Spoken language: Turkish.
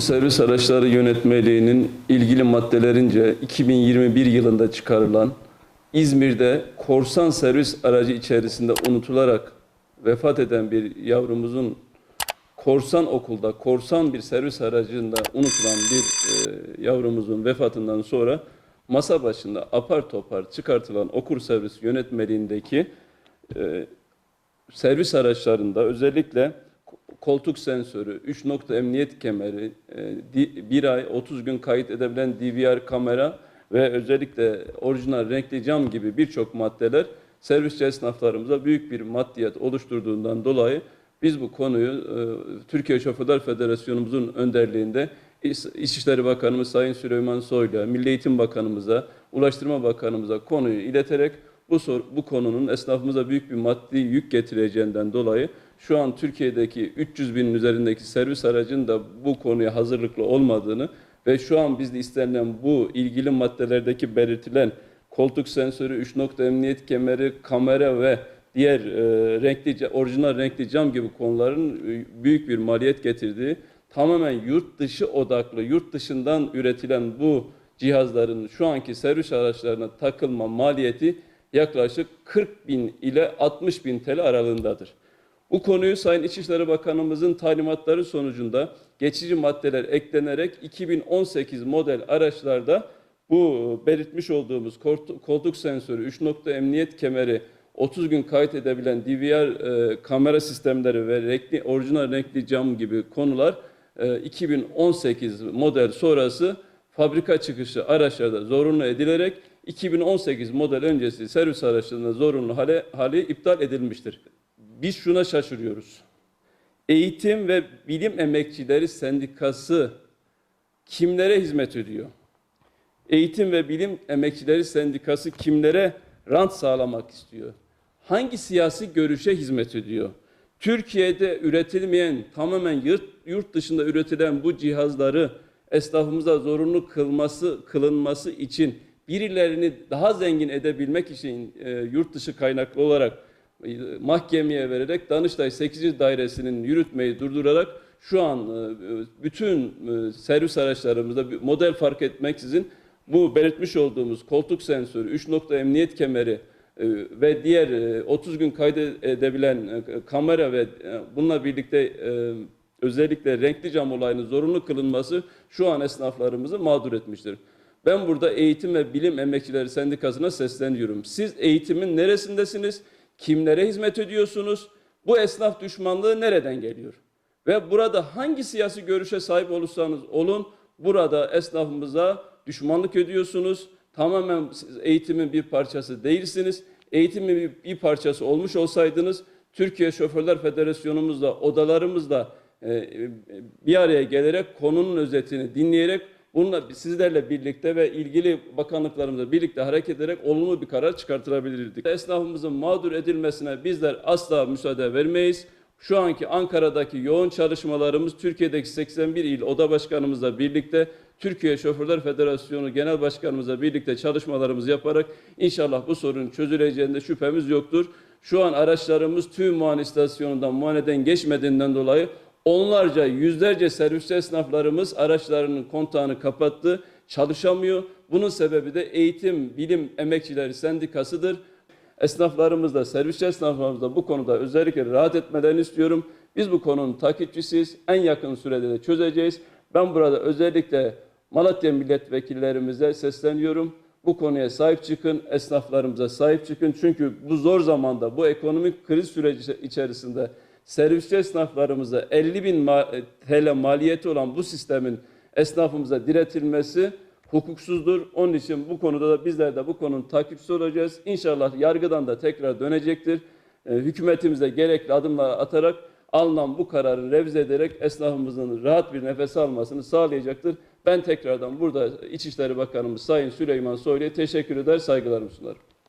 servis araçları yönetmeliğinin ilgili maddelerince 2021 yılında çıkarılan İzmir'de korsan servis aracı içerisinde unutularak vefat eden bir yavrumuzun korsan okulda, korsan bir servis aracında unutulan bir e, yavrumuzun vefatından sonra masa başında apar topar çıkartılan okur servis yönetmeliğindeki e, servis araçlarında özellikle koltuk sensörü, 3 nokta emniyet kemeri, e, di- bir ay 30 gün kayıt edebilen DVR kamera ve özellikle orijinal renkli cam gibi birçok maddeler servisçi esnaflarımıza büyük bir maddiyet oluşturduğundan dolayı biz bu konuyu e, Türkiye Şoförler Federasyonumuzun önderliğinde İç- İçişleri Bakanımız Sayın Süleyman Soylu'ya, Milli Eğitim Bakanımıza, Ulaştırma Bakanımıza konuyu ileterek bu, sor- bu konunun esnafımıza büyük bir maddi yük getireceğinden dolayı şu an Türkiye'deki 300 binin üzerindeki servis aracının da bu konuya hazırlıklı olmadığını ve şu an bizde istenilen bu ilgili maddelerdeki belirtilen koltuk sensörü, 3 nokta emniyet kemeri, kamera ve diğer e, renkli, orijinal renkli cam gibi konuların e, büyük bir maliyet getirdiği, tamamen yurt dışı odaklı, yurt dışından üretilen bu cihazların şu anki servis araçlarına takılma maliyeti yaklaşık 40 bin ile 60 bin TL aralığındadır. Bu konuyu Sayın İçişleri Bakanımızın talimatları sonucunda geçici maddeler eklenerek 2018 model araçlarda bu belirtmiş olduğumuz koltuk, koltuk sensörü, 3 nokta emniyet kemeri, 30 gün kayıt edebilen DVR e, kamera sistemleri ve renkli, orijinal renkli cam gibi konular e, 2018 model sonrası fabrika çıkışı araçlarda zorunlu edilerek 2018 model öncesi servis araçlarında zorunlu hale, hali iptal edilmiştir. Biz şuna şaşırıyoruz. Eğitim ve Bilim Emekçileri Sendikası kimlere hizmet ediyor? Eğitim ve Bilim Emekçileri Sendikası kimlere rant sağlamak istiyor? Hangi siyasi görüşe hizmet ediyor? Türkiye'de üretilmeyen, tamamen yurt, yurt dışında üretilen bu cihazları esnafımıza zorunlu kılması, kılınması için birilerini daha zengin edebilmek için e, yurt dışı kaynaklı olarak e, mahkemeye vererek Danıştay 8. Dairesinin yürütmeyi durdurarak şu an e, bütün e, servis araçlarımızda bir model fark etmeksizin bu belirtmiş olduğumuz koltuk sensörü, 3 nokta emniyet kemeri e, ve diğer e, 30 gün kaydedebilen e, kamera ve e, bununla birlikte e, özellikle renkli cam olayının zorunlu kılınması şu an esnaflarımızı mağdur etmiştir. Ben burada Eğitim ve Bilim Emekçileri Sendikası'na sesleniyorum. Siz eğitimin neresindesiniz? Kimlere hizmet ediyorsunuz? Bu esnaf düşmanlığı nereden geliyor? Ve burada hangi siyasi görüşe sahip olursanız olun, burada esnafımıza düşmanlık ediyorsunuz. Tamamen eğitimin bir parçası değilsiniz. Eğitimin bir, bir parçası olmuş olsaydınız, Türkiye Şoförler Federasyonumuzla, odalarımızla e, e, bir araya gelerek konunun özetini dinleyerek bununla sizlerle birlikte ve ilgili bakanlıklarımızla birlikte hareket ederek olumlu bir karar çıkartılabilirdik. Esnafımızın mağdur edilmesine bizler asla müsaade vermeyiz. Şu anki Ankara'daki yoğun çalışmalarımız Türkiye'deki 81 il oda başkanımızla birlikte Türkiye Şoförler Federasyonu Genel Başkanımızla birlikte çalışmalarımızı yaparak inşallah bu sorunun çözüleceğinde şüphemiz yoktur. Şu an araçlarımız tüm muayene istasyonundan muayeneden geçmediğinden dolayı onlarca yüzlerce servis esnaflarımız araçlarının kontağını kapattı, çalışamıyor. Bunun sebebi de Eğitim Bilim Emekçileri Sendikası'dır. Esnaflarımız da, servis esnaflarımız da bu konuda özellikle rahat etmelerini istiyorum. Biz bu konunun takipçisiyiz. En yakın sürede de çözeceğiz. Ben burada özellikle Malatya milletvekillerimize sesleniyorum. Bu konuya sahip çıkın, esnaflarımıza sahip çıkın. Çünkü bu zor zamanda, bu ekonomik kriz süreci içerisinde servisçi esnaflarımıza 50 bin TL maliyeti olan bu sistemin esnafımıza diretilmesi hukuksuzdur. Onun için bu konuda da bizler de bu konunun takipçisi olacağız. İnşallah yargıdan da tekrar dönecektir. E, hükümetimiz de gerekli adımlar atarak alınan bu kararı revize ederek esnafımızın rahat bir nefes almasını sağlayacaktır. Ben tekrardan burada İçişleri Bakanımız Sayın Süleyman Soylu'ya teşekkür eder, saygılarımı sunarım.